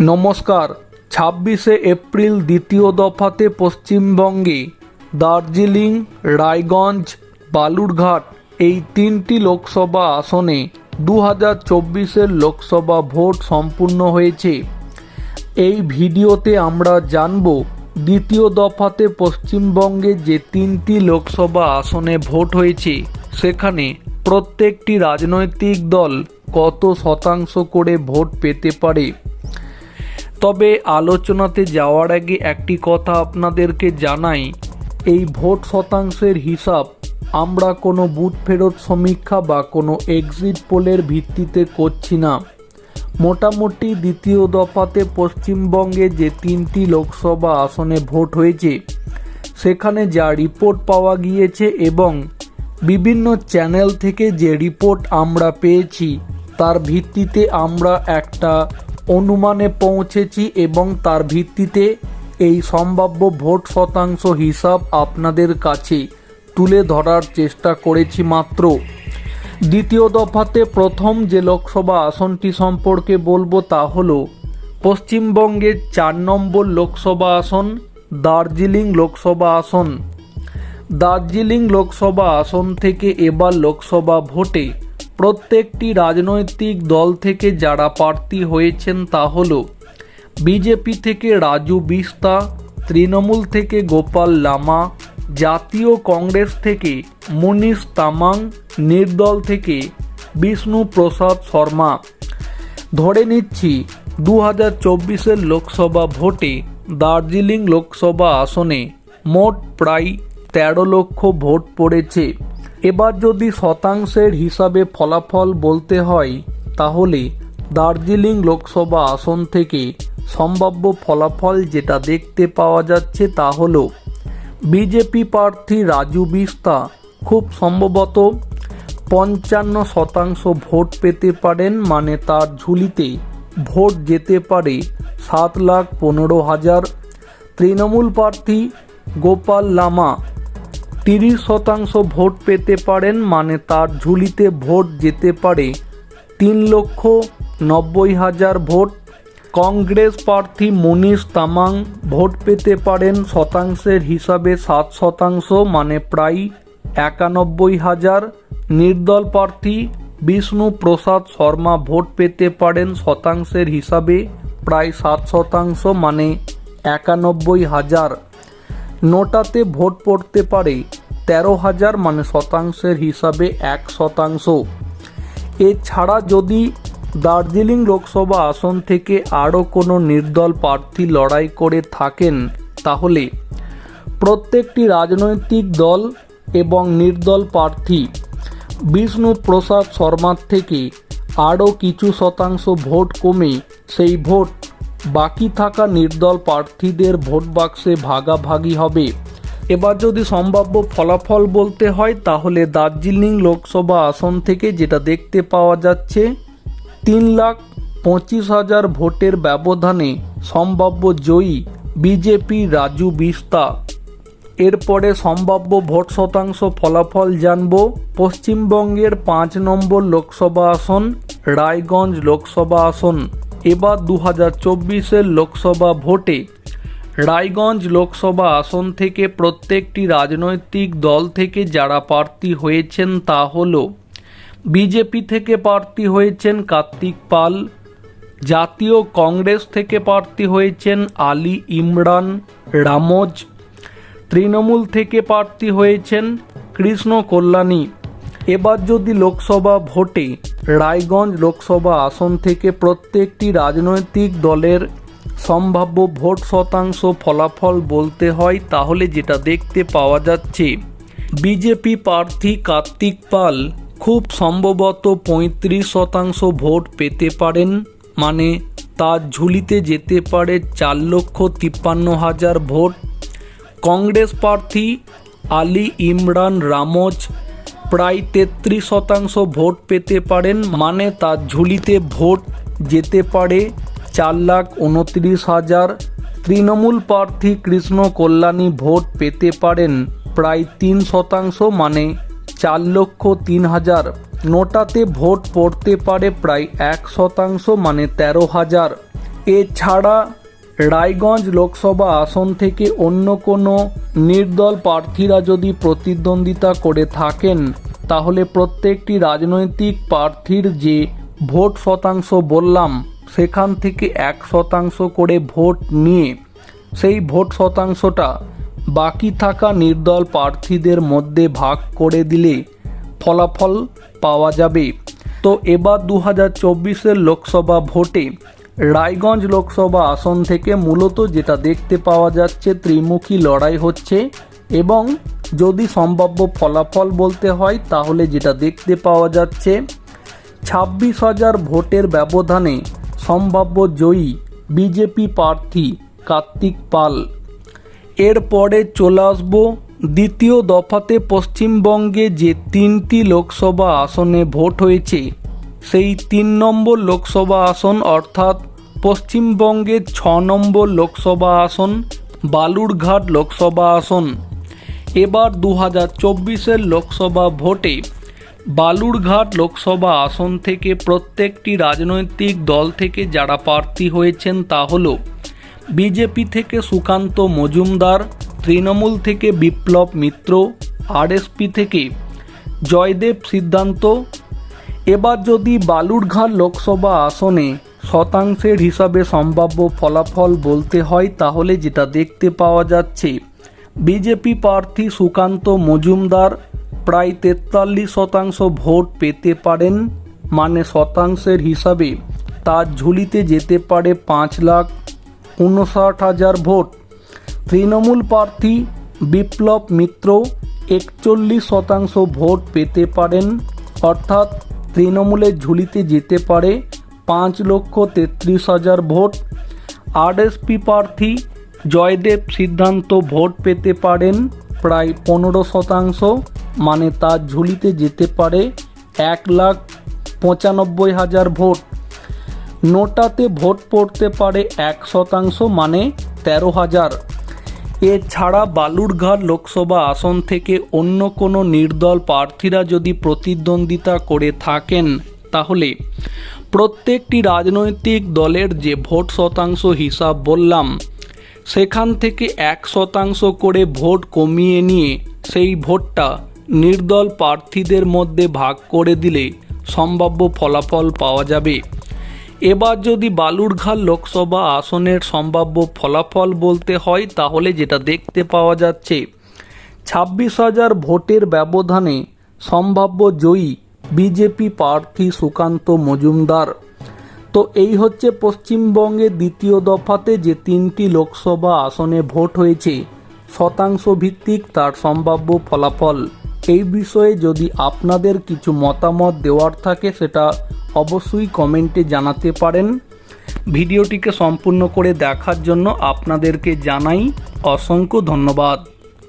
নমস্কার। ছাব্বিশে এপ্রিল দ্বিতীয় দফাতে পশ্চিমবঙ্গে দার্জিলিং, রায়গঞ্জ, বালুরঘাট এই তিনটি লোকসভা আসনে দু হাজার চব্বিশের লোকসভা ভোট সম্পূর্ণ হয়েছে। এই ভিডিওতে আমরা জানব দ্বিতীয় দফাতে পশ্চিমবঙ্গে যে তিনটি লোকসভা আসনে ভোট হয়েছে, সেখানে প্রত্যেকটি রাজনৈতিক দল কত শতাংশ করে ভোট পেতে পারে? তবে আলোচনাতে যাওয়ার আগে একটি কথা আপনাদেরকে জানাই। এই ভোট শতাংশের হিসাব আমরা কোনো বুথ ফেরত সমীক্ষা বা কোনো এক্সিট পোলের ভিত্তিতে করছি না। মোটামুটি দ্বিতীয় দফাতে পশ্চিমবঙ্গে যে তিনটি লোকসভা আসনে ভোট হয়েছে, সেখানে যা রিপোর্ট পাওয়া গিয়েছে এবং বিভিন্ন চ্যানেল থেকে যে রিপোর্ট আমরা পেয়েছি, তার ভিত্তিতে আমরা একটা অনুমানে পৌঁছেছি এবং তার ভিত্তিতে এই সম্ভাব্য ভোট শতাংশ হিসাব আপনাদের কাছে তুলে ধরার চেষ্টা করেছি মাত্র। দ্বিতীয় দফাতে প্রথম যে লোকসভা আসনটি সম্পর্কে বলব তা হল পশ্চিমবঙ্গের চার নম্বর লোকসভা আসন, দার্জিলিং লোকসভা আসন। দার্জিলিং লোকসভা আসন থেকে এবার লোকসভা ভোটে প্রত্যেকটি রাজনৈতিক দল থেকে যারা প্রার্থী হয়েছেন তা হল বিজেপি থেকে রাজু বিস্তা, তৃণমূল থেকে গোপাল লামা, জাতীয় কংগ্রেস থেকে মুনিশ তামাং, নির্দল থেকে বিষ্ণু প্রসাদ শর্মা। ধরে নিচ্ছি দু হাজার চব্বিশের লোকসভা ভোটে দার্জিলিং লোকসভা আসনে মোট প্রায় তেরো লক্ষ ভোট পড়েছে। এবার যদি শতাংশের হিসাবে ফলাফল বলতে হয়, তাহলে দার্জিলিং লোকসভা আসন থেকে সম্ভাব্য ফলাফল যেটা দেখতে পাওয়া যাচ্ছে তা হল, বিজেপি প্রার্থী রাজু বিস্তা খুব সম্ভবত পঞ্চান্ন শতাংশ ভোট পেতে পারেন মানে তার ঝুলিতে ভোট যেতে পারে সাত লাখ পনেরো হাজার। তৃণমূল প্রার্থী গোপাল লামা তিরিশ শতাংশ ভোট পেতে পারেন মানে তার ঝুলিতে ভোট যেতে পারে। তিন লক্ষ নব্বই হাজার ভোট। কংগ্রেস প্রার্থী মনীষ তামাং ভোট পেতে পারেন শতাংশের হিসাবে সাত শতাংশ মানে প্রায় একানব্বই হাজার। নির্দল প্রার্থী বিষ্ণু প্রসাদ শর্মা ভোট পেতে পারেন শতাংশের হিসাবে প্রায় সাত শতাংশ মানে একানব্বই হাজার। নোটাতে ভোট পড়তে পারে তেরো হাজার মানে শতাংশের হিসাবে এক শতাংশ। এছাড়া যদি দার্জিলিং লোকসভা আসন থেকে আরও কোনো নির্দল প্রার্থী লড়াই করে থাকেন, তাহলে প্রত্যেকটি রাজনৈতিক দল এবং নির্দল প্রার্থী, বিষ্ণু প্রসাদ শর্মার থেকে আরও কিছু শতাংশ ভোট কমে সেই ভোট বাকি থাকা নির্দল প্রার্থীদের ভোট বাক্সে ভাগাভাগি হবে। এবার যদি সম্ভাব্য ফলাফল বলতে হয়, তাহলে দার্জিলিং লোকসভা আসন থেকে যেটা দেখতে পাওয়া যাচ্ছে, তিন লাখ পঁচিশ হাজার ভোটের ব্যবধানে সম্ভাব্য জয়ী বিজেপি রাজু বিস্তা। এরপরে সম্ভাব্য ভোট শতাংশ ফলাফল জানব পশ্চিমবঙ্গের পাঁচ নম্বর লোকসভা আসন, রায়গঞ্জ লোকসভা আসন। এবার দু হাজার চব্বিশের লোকসভা ভোটে রায়গঞ্জ লোকসভা আসন থেকে প্রত্যেকটি রাজনৈতিক দল থেকে যারা প্রার্থী হয়েছেন তা হল বিজেপি থেকে প্রার্থী হয়েছেন কার্তিক পাল, জাতীয় কংগ্রেস থেকে প্রার্থী হয়েছেন আলী ইমরান, রামজ, তৃণমূল থেকে প্রার্থী হয়েছেন কৃষ্ণ কল্যাণী এবার যদি লোকসভা ভোটে রায়গঞ্জ লোকসভা আসন থেকে প্রত্যেকটি রাজনৈতিক দলের সম্ভাব্য ভোট শতাংশ ফলাফল বলতে হয়, তাহলে যেটা দেখতে পাওয়া যাচ্ছে, বিজেপি প্রার্থী কার্তিক পাল খুব সম্ভবত পঁয়ত্রিশ শতাংশ ভোট পেতে পারেন মানে তার ঝুলিতে যেতে পারে চার লক্ষ তিপ্পান্ন হাজার ভোট। কংগ্রেস প্রার্থী আলী ইমরান রামজ প্রায় তেত্রিশ শতাংশ ভোট পেতে পারেন মানে তার ঝুলিতে ভোট যেতে পারে চার লাখ উনত্রিশ হাজার। তৃণমূল প্রার্থী কৃষ্ণ কল্যাণী ভোট পেতে পারেন প্রায় তিন শতাংশ মানে চার লক্ষ তিন হাজার। নোটাতে ভোট পড়তে পারে প্রায় এক শতাংশ মানে তেরো হাজার। এছাড়া রায়গঞ্জ লোকসভা আসন থেকে অন্য কোনো নির্দল প্রার্থীরা যদি প্রতিদ্বন্দ্বিতা করে থাকেন, তাহলে প্রত্যেকটি রাজনৈতিক প্রার্থীর যে ভোট শতাংশ বললাম, সেখান থেকে এক শতাংশ করে ভোট নিয়ে, সেই ভোট শতাংশটা বাকি থাকা নির্দল প্রার্থীদের মধ্যে ভাগ করে দিলে ফলাফল পাওয়া যাবে। তো এবার দু হাজার লোকসভা ভোটে রায়গঞ্জ লোকসভা আসন থেকে মূলত যেটা দেখতে পাওয়া যাচ্ছে, ত্রিমুখী লড়াই হচ্ছে এবং যদি সম্ভাব্য ফলাফল বলতে হয়, তাহলে যেটা দেখতে পাওয়া যাচ্ছে, ছাব্বিশ হাজার ভোটের ব্যবধানে সম্ভাব্য জয়ী বিজেপি প্রার্থী কার্তিক পাল। এরপরে চলে আসব দ্বিতীয় দফাতে পশ্চিমবঙ্গে যে তিনটি লোকসভা আসনে ভোট হয়েছে সেই তিন নম্বর লোকসভা আসন অর্থাৎ পশ্চিমবঙ্গের ছ নম্বর লোকসভা আসন, বালুরঘাট লোকসভা আসন। এবার দু হাজার চব্বিশের লোকসভা ভোটে বালুরঘাট লোকসভা আসন থেকে প্রত্যেকটি রাজনৈতিক দল থেকে যারা প্রার্থী হয়েছেন তা হল বিজেপি থেকে সুকান্ত মজুমদার, তৃণমূল থেকে বিপ্লব মিত্র, আরএসপি থেকে জয়দেব সিদ্ধান্ত এবার যদি বালুরঘাট লোকসভা আসনে শতাংশের হিসাবে সম্ভাব্য ফলাফল বলতে হয়, তাহলে যেটা দেখতে পাওয়া যাচ্ছে, বিজেপি প্রার্থী সুকান্ত মজুমদার প্রায় তেতাল্লিশ শতাংশ ভোট পেতে পারেন মানে শতাংশের হিসাবে। তার ঝুলিতে যেতে পারে পাঁচ লাখ উনষাট হাজার ভোট। তৃণমূল প্রার্থী বিপ্লব মিত্র একচল্লিশ শতাংশ ভোট পেতে পারেন, অর্থাৎ তৃণমূলের ঝুলিতে যেতে পারে পাঁচ লক্ষ তেত্রিশ হাজার ভোট। আরএসপি প্রার্থী জয়দেব সিদ্ধান্ত ভোট পেতে পারেন প্রায় পনেরো শতাংশ মানে তার ঝুলিতে যেতে পারে এক লাখ পঁচানব্বই হাজার ভোট। নোটাতে ভোট পড়তে পারে এক শতাংশ মানে তেরো হাজার। এছাড়া বালুরঘাট লোকসভা আসন থেকে অন্য কোনো নির্দল প্রার্থীরা যদি প্রতিদ্বন্দ্বিতা করে থাকেন, তাহলে প্রত্যেকটি রাজনৈতিক দলের যে ভোট শতাংশ হিসাব বললাম, সেখান থেকে এক শতাংশ করে ভোট কমিয়ে নিয়ে সেই ভোটটা নির্দল প্রার্থীদের মধ্যে ভাগ করে দিলে সম্ভাব্য ফলাফল পাওয়া যাবে। এবার যদি বালুরঘাট লোকসভা আসনের সম্ভাব্য ফলাফল বলতে হয়, তাহলে যেটা দেখতে পাওয়া যাচ্ছে, ছাব্বিশ হাজার ভোটের ব্যবধানে সম্ভাব্য জয়ী বিজেপি প্রার্থী সুকান্ত মজুমদার। তো এই হচ্ছে পশ্চিমবঙ্গে দ্বিতীয় দফাতে যে তিনটি লোকসভা আসনে ভোট হয়েছে, শতাংশ ভিত্তিক তার সম্ভাব্য ফলাফল। এই বিষয়ে যদি আপনাদের কিছু মতামত দেওয়ার থাকে, সেটা অবশ্যই কমেন্টে জানাতে পারেন। ভিডিওটিকে সম্পূর্ণ করে দেখার জন্য আপনাদেরকে জানাই অসংখ্য ধন্যবাদ।